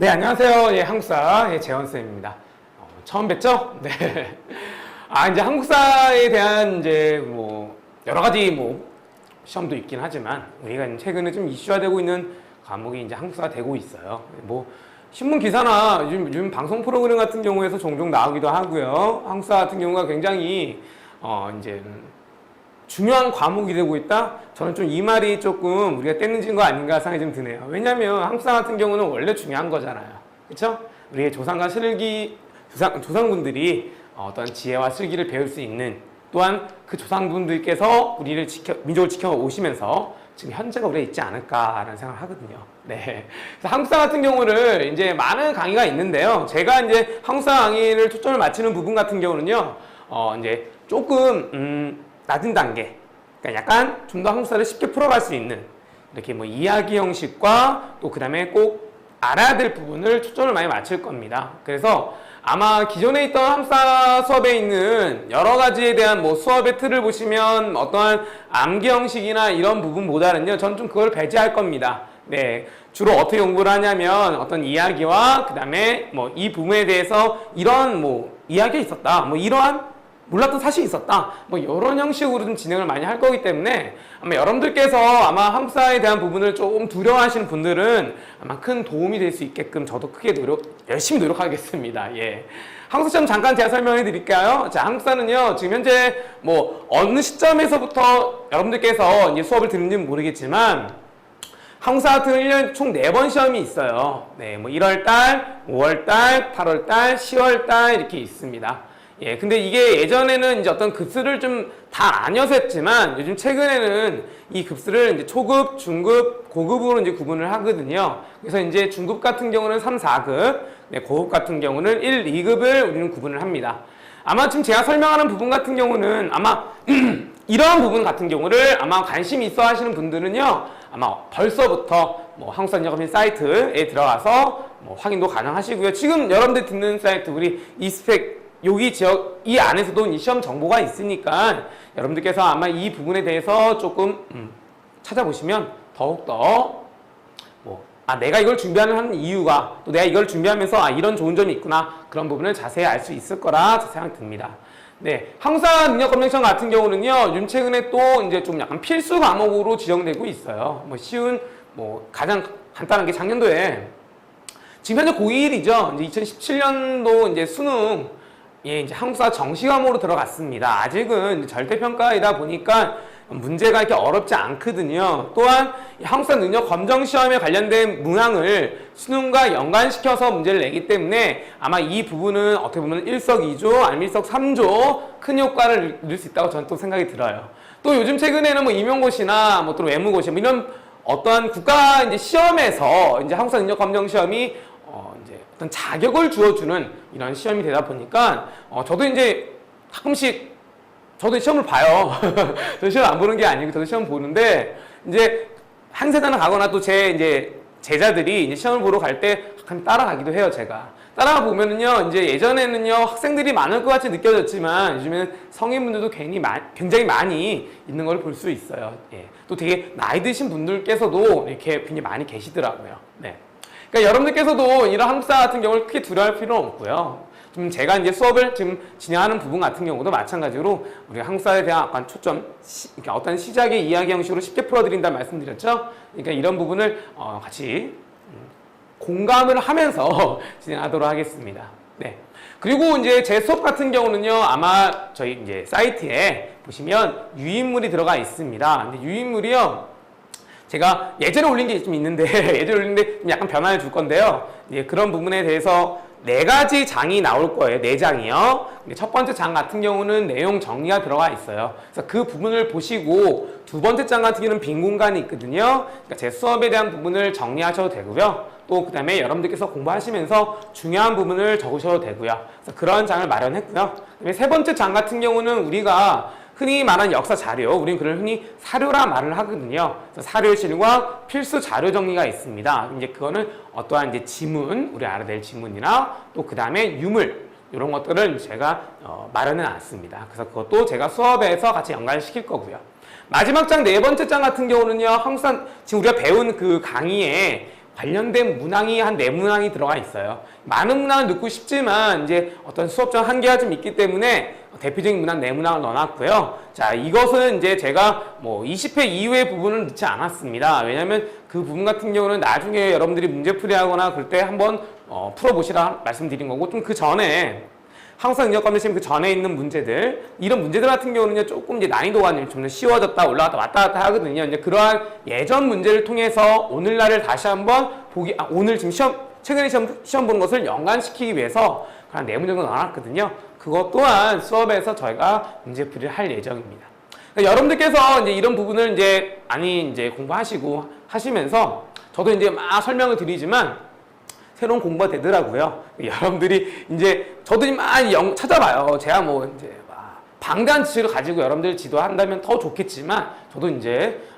네, 안녕하세요. 예, 한국사 예, 재원쌤입니다. 어, 처음 뵙죠? 네. 아, 이제 한국사에 대한 이제 뭐 여러 가지 뭐 시험도 있긴 하지만 우리가 최근에 좀 이슈화되고 있는 과목이 이제 한국사가 되고 있어요. 뭐 신문 기사나 요즘, 요즘 방송 프로그램 같은 경우에서 종종 나오기도 하고요. 한국사 같은 경우가 굉장히 어 이제 중요한 과목이 되고 있다? 저는 좀 이 말이 조금 우리가 떼는진 거 아닌가 생각이 좀 드네요. 왜냐하면 한국사 같은 경우는 원래 중요한 거잖아요. 그렇죠? 우리의 조상과 슬기, 조상, 조상분들이 어떤 지혜와 슬기를 배울 수 있는 또한 그 조상분들께서 우리를 지켜, 민족을 지켜 오시면서 지금 현재가 우리가 있지 않을까라는 생각을 하거든요. 네. 그래서 한국사 같은 경우를 이제 많은 강의가 있는데요. 제가 이제 한국사 강의를 초점을 맞추는 부분 같은 경우는요, 어, 이제 조금, 음, 낮은 단계. 그러니까 약간 좀 더 한국사를 쉽게 풀어갈 수 있는 이렇게 뭐 이야기 형식과 또 그 다음에 꼭 알아야 될 부분을 초점을 많이 맞출 겁니다. 그래서 아마 기존에 있던 함사 수업에 있는 여러 가지에 대한 뭐 수업의 틀을 보시면 어떠한 암기 형식이나 이런 부분보다는요, 저는 좀 그걸 배제할 겁니다. 네. 주로 어떻게 공부를 하냐면 어떤 이야기와 그 다음에 뭐 이 부분에 대해서 이런 뭐 이야기가 있었다. 뭐 이러한 몰랐던 사실이 있었다. 뭐 이런 형식으로 좀 진행을 많이 할 거기 때문에 아마 여러분들께서 아마 한국사에 대한 부분을 조금 두려워하시는 분들은 아마 큰 도움이 될 수 있게끔 저도 크게 노력 열심히 노력하겠습니다. 예. 한국사 좀 잠깐 제가 설명해 드릴까요? 자, 한국사는요, 지금 현재 뭐 어느 시점에서부터 여러분들께서 이제 수업을 듣는지는 모르겠지만 한국사 같은 경우는 1년에 총 4번 시험이 있어요. 네, 뭐 1월달, 5월달, 8월달, 10월달 이렇게 있습니다. 예, 근데 이게 예전에는 이제 어떤 급수를 좀 다 나뉘어서 했지만 요즘 최근에는 이 급수를 이제 초급, 중급, 고급으로 이제 구분을 하거든요. 그래서 이제 중급 같은 경우는 3, 4급, 네, 고급 같은 경우는 1, 2급을 우리는 구분을 합니다. 아마 지금 제가 설명하는 부분 같은 경우는 아마 이러한 부분 같은 경우를 아마 관심 있어 하시는 분들은요, 아마 벌써부터 뭐 한국산역업인 사이트에 들어가서 뭐 확인도 가능하시고요. 지금 여러분들 듣는 사이트 우리 이스펙 여기 지역 이 안에서도 이 시험 정보가 있으니까 여러분들께서 아마 이 부분에 대해서 조금 음, 찾아보시면 더욱더 뭐, 아, 내가 이걸 준비하는 이유가 또 내가 이걸 준비하면서 아, 이런 좋은 점이 있구나 그런 부분을 자세히 알 수 있을 거라 생각이 듭니다. 네, 항사 능력 검정 시험 같은 경우는요, 요즘 최근에 또 이제 좀 약간 필수 과목으로 지정되고 있어요. 뭐 쉬운, 뭐 가장 간단한 게 작년도에 지금 현재 고1이죠. 이제 2017년도 이제 수능 예, 이제 한국사 정시 과목으로 들어갔습니다. 아직은 절대평가이다 보니까 문제가 이렇게 어렵지 않거든요. 또한 한국사 능력 검정 시험에 관련된 문항을 수능과 연관시켜서 문제를 내기 때문에 아마 이 부분은 어떻게 보면 일석이조 아니면 일석삼조 큰 효과를 누릴 수 있다고 저는 또 생각이 들어요. 또 요즘 최근에는 뭐 임용고시나 뭐 또 외무고시 뭐 이런 어떠한 국가 이제 시험에서 이제 한국사 능력 검정 시험이 어 이제 어떤 자격을 주어주는 이런 시험이 되다 보니까 어 저도 이제 가끔씩 저도 시험을 봐요. 저 시험 안 보는 게 아니고 저도 시험 보는데 이제 한 세단을 가거나 또 제 이제 제자들이 이제 시험을 보러 갈 때 가끔 따라가기도 해요, 제가. 따라가 보면은요, 이제 예전에는요, 학생들이 많을 것 같이 느껴졌지만, 요즘에는 성인분들도 괜히 마, 굉장히 많이 있는 걸 볼 수 있어요. 예. 또 되게 나이 드신 분들께서도 이렇게 굉장히 많이 계시더라고요. 네. 그러니까 여러분들께서도 이런 한국사 같은 경우를 크게 두려워할 필요는 없고요. 좀 제가 이제 수업을 지금 진행하는 부분 같은 경우도 마찬가지로 우리 한국사에 대한 약간 초점, 시, 그러니까 어떤 시작의 이야기 형식으로 쉽게 풀어드린다 말씀드렸죠. 그러니까 이런 부분을 어, 같이 음, 공감을 하면서 진행하도록 하겠습니다. 네. 그리고 이제 제 수업 같은 경우는요, 아마 저희 이제 사이트에 보시면 유인물이 들어가 있습니다. 근데 유인물이요, 제가 예전에 올린 게 좀 있는데 예전에 올린데 좀 약간 변화를 줄 건데요. 예, 그런 부분에 대해서 네 가지 장이 나올 거예요. 네 장이요. 첫 번째 장 같은 경우는 내용 정리가 들어가 있어요. 그래서 그 부분을 보시고 두 번째 장 같은 경우는 빈 공간이 있거든요. 그러니까 제 수업에 대한 부분을 정리하셔도 되고요. 또 그다음에 여러분들께서 공부하시면서 중요한 부분을 적으셔도 되고요. 그래서 그런 장을 마련했고요. 그다음에 세 번째 장 같은 경우는 우리가 흔히 말하는 역사 자료, 우리는 그걸 흔히 사료라 말을 하거든요. 사료실과 필수 자료 정리가 있습니다. 이제 그거는 어떠한 이제 지문, 우리 알아야 될 지문이나 또 그 다음에 유물, 이런 것들을 제가 어, 마련해 놨습니다. 그래서 그것도 제가 수업에서 같이 연관시킬 거고요. 마지막 장 네 번째 장 같은 경우는요, 항상 지금 우리가 배운 그 강의에 관련된 문항이 한 네 문항이 들어가 있어요. 많은 문항을 넣고 싶지만 이제 어떤 수업적 한계가 좀 있기 때문에 대표적인 문항 네 문항을 넣어놨고요. 자, 이것은 이제 제가 뭐 20회 이후의 부분을 넣지 않았습니다. 왜냐하면 그 부분 같은 경우는 나중에 여러분들이 문제풀이하거나 그럴 때 한번 어, 풀어보시라 말씀드린 거고 좀 그 전에 항상 능력감을 시험 그 전에 있는 문제들 이런 문제들 같은 경우는요 조금 이제 난이도가 좀더 쉬워졌다 올라갔다 왔다 갔다 하거든요. 이제 그러한 예전 문제를 통해서 오늘날을 다시 한번 보기 아, 오늘 지금 시험 최근에 시험 시험 보는 것을 연관시키기 위해서 그냥 네 문제 정도 나눴거든요. 그것 또한 수업에서 저희가 문제 풀이를 할 예정입니다. 그러니까 여러분들께서 이제 이런 부분을 이제 많이 이제 공부하시고 하시면서 저도 이제 막 설명을 드리지만 새로운 공부가 되더라고요. 여러분들이 이제 저도 막 영, 찾아봐요. 제가 뭐 이제 막 방대한 지식을 가지고 여러분들 지도한다면 더 좋겠지만 저도 이제 어,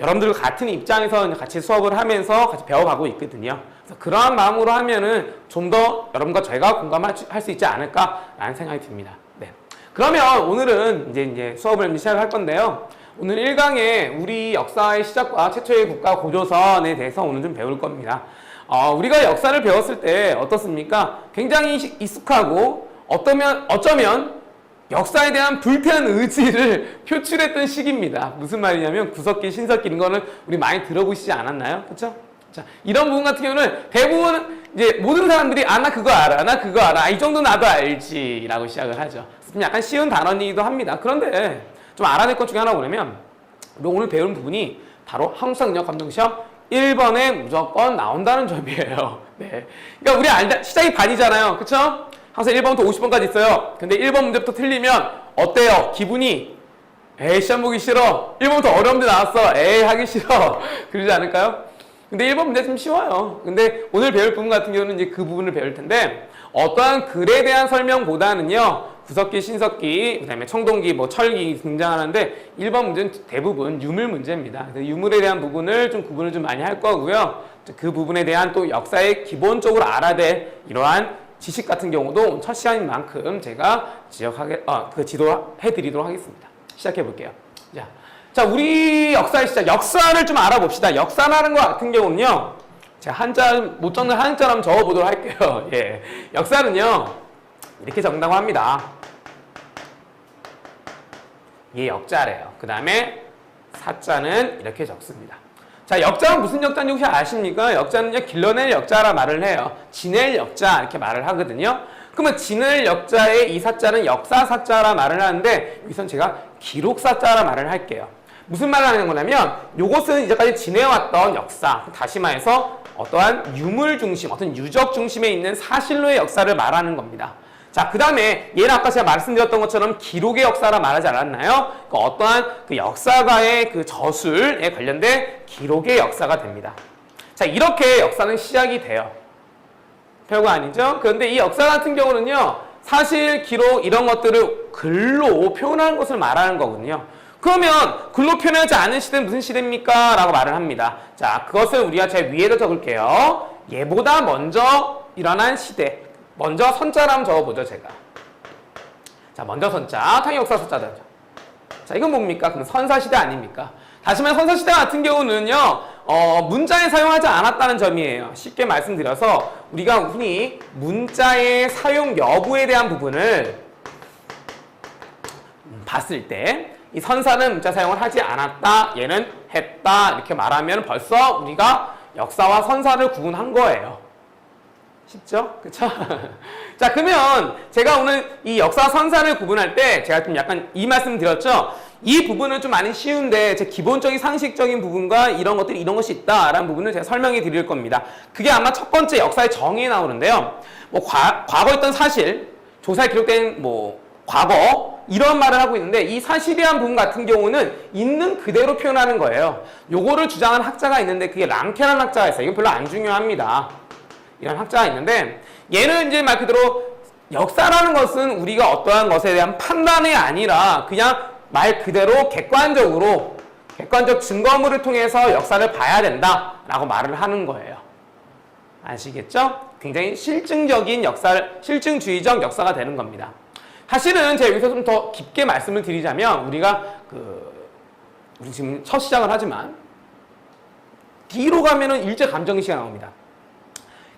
여러분들 같은 입장에서 같이 수업을 하면서 같이 배워가고 있거든요. 그래서 그러한 마음으로 하면은 좀 더 여러분과 저희가 공감할 수 있지 않을까라는 생각이 듭니다. 네. 그러면 오늘은 이제 이제 수업을 시작할 건데요. 오늘 1강에 우리 역사의 시작과 최초의 국가 고조선에 대해서 오늘 좀 배울 겁니다. 어, 우리가 역사를 배웠을 때 어떻습니까? 굉장히 시- 익숙하고 어떠면, 어쩌면 역사에 대한 불태한 의지를 표출했던 시기입니다. 무슨 말이냐면 구석기, 신석기 이런 거는 우리 많이 들어보시지 않았나요? 그렇죠? 자, 이런 부분 같은 경우는 대부분 이제 모든 사람들이 아, 나 그거 알아. 나 그거 알아. 이 정도 나도 알지. 라고 시작을 하죠. 좀 약간 쉬운 단어이기도 합니다. 그런데 좀 알아낼 것 중에 하나 뭐냐면 오늘 배운 부분이 바로 한국사 능력 감정 시험 1번에 무조건 나온다는 점이에요. 네. 그러니까 우리 알다 시작이 반이잖아요. 그쵸? 항상 1번부터 50번까지 있어요. 근데 1번 문제부터 틀리면 어때요? 기분이 에이 시험 보기 싫어. 1번부터 어려운 데 나왔어. 에이 하기 싫어. 그러지 않을까요? 근데 1번 문제 좀 쉬워요. 근데 오늘 배울 부분 같은 경우는 이제 그 부분을 배울 텐데 어떠한 글에 대한 설명보다는요. 구석기, 신석기, 그다음에 청동기, 뭐 철기 등장하는데 1번 문제는 대부분 유물 문제입니다. 유물에 대한 부분을 좀 구분을 좀 많이 할 거고요. 그 부분에 대한 또 역사에 기본적으로 알아야 될 이러한 지식 같은 경우도 첫 시간인 만큼 제가 지적하게 어, 그 지도해 드리도록 하겠습니다. 시작해 볼게요. 자, 자, 우리 역사의 시작, 역사를 좀 알아봅시다. 역사라는 것 같은 경우는요, 제가 한자, 못 적는 한자로 한번 적어보도록 할게요. 예. 역사는요, 이렇게 적는다고 합니다. 이게 역자래요. 그 다음에 사자는 이렇게 적습니다. 자, 역자는 무슨 역자인지 혹시 아십니까? 역자는요, 길러낼 역자라 말을 해요. 지낼 역자 이렇게 말을 하거든요. 그러면 지낼 역자의 이 사자는 역사 사자라 말을 하는데 여기선 제가 기록 사자라 말을 할게요. 무슨 말을 하는 거냐면 이것은 이제까지 지내왔던 역사, 다시 말해서 어떠한 유물 중심, 어떤 유적 중심에 있는 사실로의 역사를 말하는 겁니다. 자, 그 다음에 얘는 아까 제가 말씀드렸던 것처럼 기록의 역사라 말하지 않았나요? 그 어떠한 그 역사가의 그 저술에 관련된 기록의 역사가 됩니다. 자, 이렇게 역사는 시작이 돼요. 별거 아니죠? 그런데 이 역사 같은 경우는요, 사실, 기록, 이런 것들을 글로 표현하는 것을 말하는 거거든요. 그러면 글로 표현하지 않은 시대는 무슨 시대입니까? 라고 말을 합니다. 자, 그것을 우리가 제 위에다 적을게요. 얘보다 먼저 일어난 시대. 먼저 선자를 한번 적어보죠, 제가. 자, 먼저 선자. 당연히 역사 선자죠. 자, 이건 뭡니까? 그럼 선사시대 아닙니까? 다시 말해 선사시대 같은 경우는요, 어, 문자에 사용하지 않았다는 점이에요. 쉽게 말씀드려서 우리가 흔히 문자의 사용 여부에 대한 부분을 음, 봤을 때 이 선사는 문자 사용을 하지 않았다, 얘는 했다 이렇게 말하면 벌써 우리가 역사와 선사를 구분한 거예요. 쉽죠? 그쵸? 자, 그러면 제가 오늘 이 역사 선사를 구분할 때 제가 좀 약간 이 말씀 드렸죠? 이 부분은 좀 많이 쉬운데 제 기본적인 상식적인 부분과 이런 것들이 이런 것이 있다라는 부분을 제가 설명해 드릴 겁니다. 그게 아마 첫 번째 역사의 정의에 나오는데요. 뭐 과, 과거 있던 사실, 조사에 기록된 뭐 과거 이런 말을 하고 있는데 이 대한 부분 같은 경우는 있는 그대로 표현하는 거예요. 요거를 주장한 학자가 있는데 그게 랑케라는 학자가 있어요. 이건 별로 안 중요합니다. 이런 학자가 있는데 얘는 이제 말 그대로 역사라는 것은 우리가 어떠한 것에 대한 판단이 아니라 그냥 말 그대로 객관적으로 객관적 증거물을 통해서 역사를 봐야 된다라고 말을 하는 거예요. 아시겠죠? 굉장히 실증적인 역사, 실증주의적 역사가 되는 겁니다. 사실은 제가 여기서 좀 더 깊게 말씀을 드리자면 우리가 그 우리 지금 첫 시작을 하지만 뒤로 가면은 일제 감정시가 나옵니다.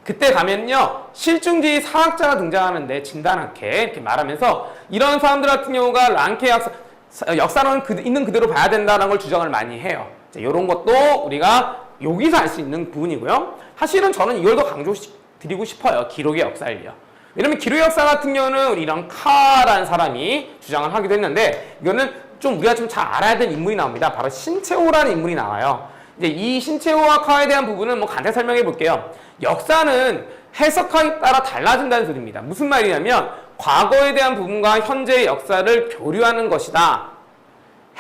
그때 가면요 실중지 사학자가 등장하는데 진단학회 이렇게 말하면서 이런 사람들 같은 경우가 랑케 역사, 역사는 그, 있는 그대로 봐야 된다는 걸 주장을 많이 해요. 이런 것도 우리가 여기서 알 수 있는 부분이고요. 사실은 저는 이걸 더 강조드리고 싶어요. 기록의 역사를요. 왜냐면 기록의 역사 같은 경우는 우리 이런 카라는 사람이 주장을 하기도 했는데 이거는 좀 우리가 좀 잘 알아야 될 인물이 나옵니다. 바로 신채호라는 인물이 나와요. 이제 이 신채호와 카에 대한 부분은 뭐 간단히 설명해 볼게요. 역사는 해석하에 따라 달라진다는 소리입니다. 무슨 말이냐면 과거에 대한 부분과 현재의 역사를 교류하는 것이다.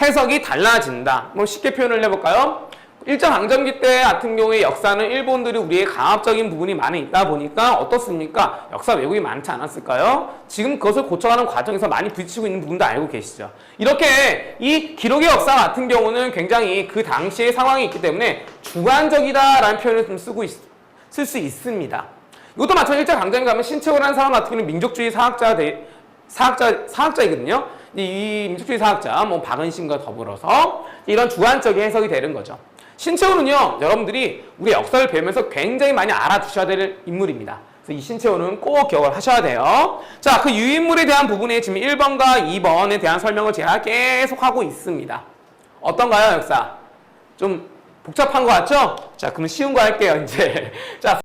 해석이 달라진다. 뭐 쉽게 표현을 해볼까요? 일제 강점기 때 같은 경우에 역사는 일본들이 우리의 강압적인 부분이 많이 있다 보니까 어떻습니까? 역사 왜곡이 많지 않았을까요? 지금 그것을 고쳐가는 과정에서 많이 부딪히고 있는 부분도 알고 계시죠. 이렇게 이 기록의 역사 같은 경우는 굉장히 그 당시의 상황이 있기 때문에 주관적이다라는 표현을 좀 쓰고 쓸 수 있습니다. 이것도 마찬가지로 일제 강점기 가면 신채호라는 사람 같은 경우는 민족주의 사학자 대, 사학자 사학자이거든요. 이 민족주의 사학자 뭐 박은신과 더불어서 이런 주관적인 해석이 되는 거죠. 신채호는요, 여러분들이 우리 역사를 배우면서 굉장히 많이 알아두셔야 될 인물입니다. 이 신채호는 꼭 기억을 하셔야 돼요. 자, 그 유인물에 대한 부분에 지금 1번과 2번에 대한 설명을 제가 계속 하고 있습니다. 어떤가요, 역사? 좀 복잡한 거 같죠? 자, 그러면 쉬운 거 할게요, 이제. 자,